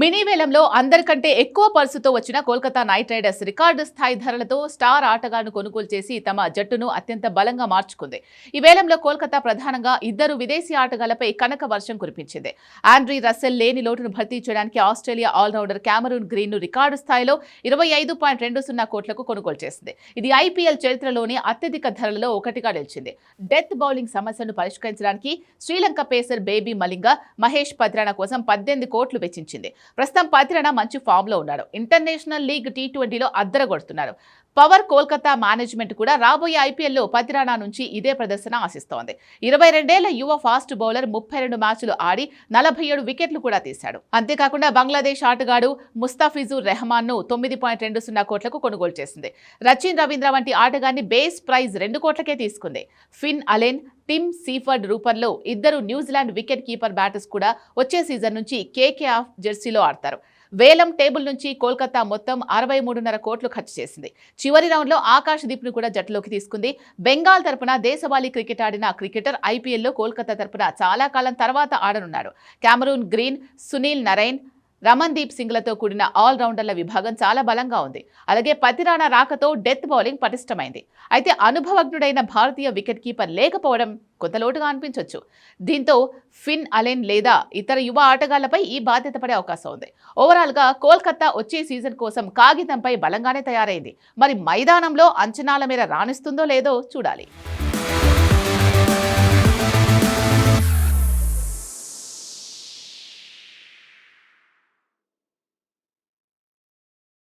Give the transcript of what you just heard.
Mini వేలంలో అందరికంటే ఎక్కువ పర్సుతో వచ్చిన కోల్కతా నైట్ రైడర్స్ రికార్డు స్థాయి ధరలతో స్టార్ ఆటగాళ్ళను కొనుగోలు చేసి తమ జట్టును అత్యంత బలంగా మార్చుకుంది. ఈ వేలంలో కోల్కతా ప్రధానంగా ఇద్దరు విదేశీ ఆటగాళ్ళపై కనక వర్షం కురిపించింది. ఆండ్రీ రస్సెల్ లేని లోటును భర్తీ చేయడానికి ఆస్ట్రేలియా ఆల్రౌండర్ క్యామరూన్ గ్రీన్ను రికార్డు స్థాయిలో ఇరవై ఐదు పాయింట్ రెండు సున్నా కోట్లకు కొనుగోలు చేసింది. ఇది ఐపీఎల్ చరిత్రలోని అత్యధిక ధరలలో ఒకటిగా నిలిచింది. డెత్ బౌలింగ్ సమస్యను పరిష్కరించడానికి శ్రీలంక పేసర్ బేబీ మలింగ మహేష్ పత్రానా కోసం పద్దెనిమిది కోట్లు వెచ్చించింది. ప్రస్తుతం పతిరణ మంచి ఫామ్లో ఉన్నాడు. ఇంటర్నేషనల్ లీగ్ టీ ట్వంటీలో అద్దరగొడుతున్నారు పవర్ కోల్కతా మేనేజ్మెంట్ కూడా రాబోయే ఐపీఎల్లో పతిరాణా నుంచి ఇదే ప్రదర్శన ఆశిస్తోంది. ఇరవై రెండేళ్ళ యువ ఫాస్ట్ బౌలర్ ముప్పై రెండు మ్యాచ్లు ఆడి నలభై ఏడు వికెట్లు కూడా తీశాడు. అంతేకాకుండా బంగ్లాదేశ్ ఆటగాడు ముస్తాఫిజుర్ రెహమాన్ను తొమ్మిది పాయింట్ రెండు సున్నా కోట్లకు కొనుగోలు చేసింది. రచిన్ రవీంద్ర వంటి ఆటగాన్ని బేస్ ప్రైజ్ రెండు కోట్లకే తీసుకుంది. ఫిన్ అలెన్ టిమ్ సీఫర్డ్ రూపంలో ఇద్దరు న్యూజిలాండ్ వికెట్ కీపర్ బ్యాటర్స్ కూడా వచ్చే సీజన్ నుంచి కేకే ఆఫ్ జెర్సీలో ఆడతారు. వేలం టేబుల్ నుంచి కోల్కతా మొత్తం అరవై మూడున్నర కోట్లు ఖర్చు చేసింది. చివరి రౌండ్లో ఆకాష్ దీప్ను కూడా జట్టులోకి తీసుకుంది. బెంగాల్ తరపున దేశవాళీ క్రికెట్ ఆడిన క్రికెటర్ ఐపీఎల్లో కోల్కతా తరపున చాలా కాలం తర్వాత ఆడనున్నాడు. కెమరూన్ గ్రీన్ సునీల్ నరైన్ రమన్దీప్ సింగ్లతో కూడిన ఆల్రౌండర్ల విభాగం చాలా బలంగా ఉంది. అలాగే పతిరాణా రాకతో డెత్ బౌలింగ్ పటిష్టమైంది. అయితే అనుభవజ్ఞుడైన భారతీయ వికెట్ కీపర్ లేకపోవడం కొంత లోటుగా అనిపించవచ్చు దీంతో ఫిన్ అలెన్ లేదా ఇతర యువ ఆటగాళ్ళపై ఈ బాధ్యత పడే అవకాశం ఉంది. ఓవరాల్గా కోల్కతా వచ్చే సీజన్ కోసం కాగితంపై బలంగానే తయారైంది. మరి మైదానంలో అంచనాల మేర రాణిస్తుందో లేదో చూడాలి.